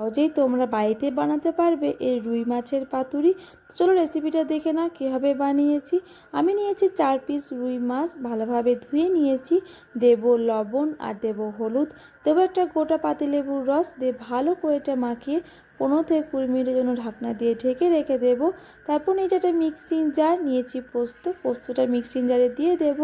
সহজেই তোমরা বাড়িতে বানাতে পারবে এই রুই মাছের পাতুরি। চলো রেসিপিটা দেখে না কীভাবে বানিয়েছি। আমি নিয়েছি চার পিস রুই মাছ, ভালোভাবে ধুয়ে নিয়েছি। দেব লবণ আর দেব হলুদ। দেবো একটা গোটা পাতিলেবুর রস দিয়ে ভালো করে এটা মাখিয়ে পনেরো থেকে কুড়ি মিনিটের জন্য ঢাকনা দিয়ে ঢেকে রেখে দেবো। তারপর নিয়েছি একটা মিক্সিং জার নিয়েছি পোস্ত, পোস্তটা মিক্সিং জারে দিয়ে দেব।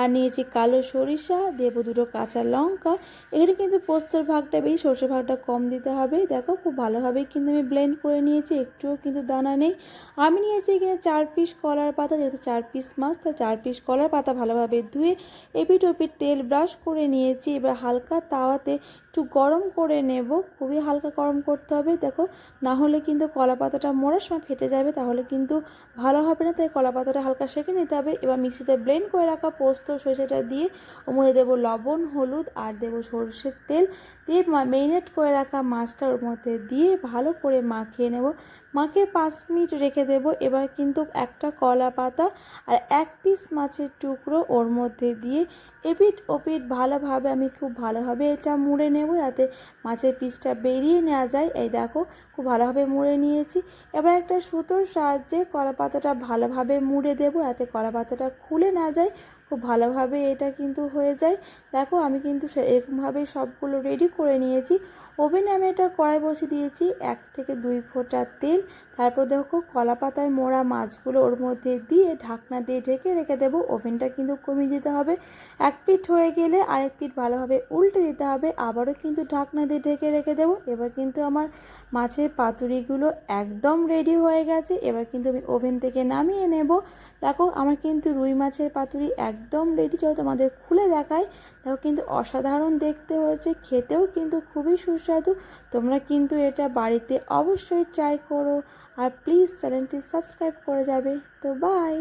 আর নিয়েছি কালো সরিষা, দেবো দুটো কাঁচা লঙ্কা। এখানে কিন্তু পোস্তর ভাগটা বেশি সর্ষে ভাগটা কম দিতে হবে। দেখো, খুব ভালোভাবে কিন্তু আমি ব্লেন্ড করে নিয়েছি, একটুও কিন্তু দানা নেই। আমি নিয়েছি এখানে চার পিস কলার পাতা, যেহেতু চার পিস মাছ, তা চার পিস কলার পাতা ভালোভাবে ধুয়ে এপিট ওপিট তেল ব্রাশ করে নিয়েছি। এবার হালকা তাওয়াতে একটু গরম করে নেব। খুবই হালকা গরম করতে হবে। দেখো না হলে কিন্তু কলা পাতাটা মোড়ার সময় ফেটে যাবে, তাহলে কিন্তু ভালো হবে না, তাই কলা পাতাটা হালকা সেঁকে নিতে হবে। এবার মিক্সিতে ব্লেন্ড করে রাখা পোস্ত, সরষেটা দিয়ে ওর মধ্যে দেবো লবণ, হলুদ আর দেবো সরষের তেল। দিয়ে মেরিনেট করে রাখা মাছটা ওর মধ্যে দিয়ে ভালো করে মাখিয়ে নেব। মাখিয়ে পাঁচ মিনিট রেখে দেব। এবার কিন্তু একটা কলা পাতা আর এক পিস মাছের টুকরো ওর মধ্যে দিয়ে এপিট ওপিট ভালোভাবে, আমি খুব ভালোভাবে এটা মুড়ে নেব, যাতে মাছের পিসটা বেরিয়ে নেওয়া যায়। এই দেখো খুব ভালোভাবে মুড়ে নিয়েছি। এবার একটা সুতোর সাহায্যে কলা পাতাটা ভালোভাবে মুড়ে দেবো, যাতে কলা পাতাটা খুলে না যায়। খুব ভালোভাবে এটা কিন্তু হয়ে যায়। দেখো, আমি কিন্তু এরকমভাবেই সবগুলো রেডি করে নিয়েছি। ওভেনে আমি এটা কড়াই বসিয়ে দিয়েছি, এক থেকে দুই ফোঁটা তেল। তারপর দেখো কলা পাতায় মোড়া মাছগুলো ওর মধ্যে দিয়ে ঢাকনা দিয়ে ঢেকে রেখে দেবো। ওভেনটা কিন্তু কমিয়ে দিতে হবে। এক পিঠ হয়ে গেলে আরেক পিঠ ভালোভাবে উল্টে দিতে হবে। আবারও কিন্তু ঢাকনা দিয়ে ঢেকে রেখে দেবো। এবার কিন্তু আমার মাছের পাতুরিগুলো একদম রেডি হয়ে গেছে। এবার কিন্তু আমি ওভেন থেকে নামিয়ে নেব। দেখো, আমার কিন্তু রুই মাছের পাতুরি একদম রেডি চলো তোমাদের খুলে দেখায় দেখো, কিন্তু অসাধারণ দেখতে হয়েছে। খেতেও কিন্তু খুবই সুস্বাদু। তোমরা কিন্তু এটা বাড়িতে অবশ্যই ট্রাই করো। আর প্লিজ চ্যানেলটি সাবস্ক্রাইব করে যাবে। তো বাই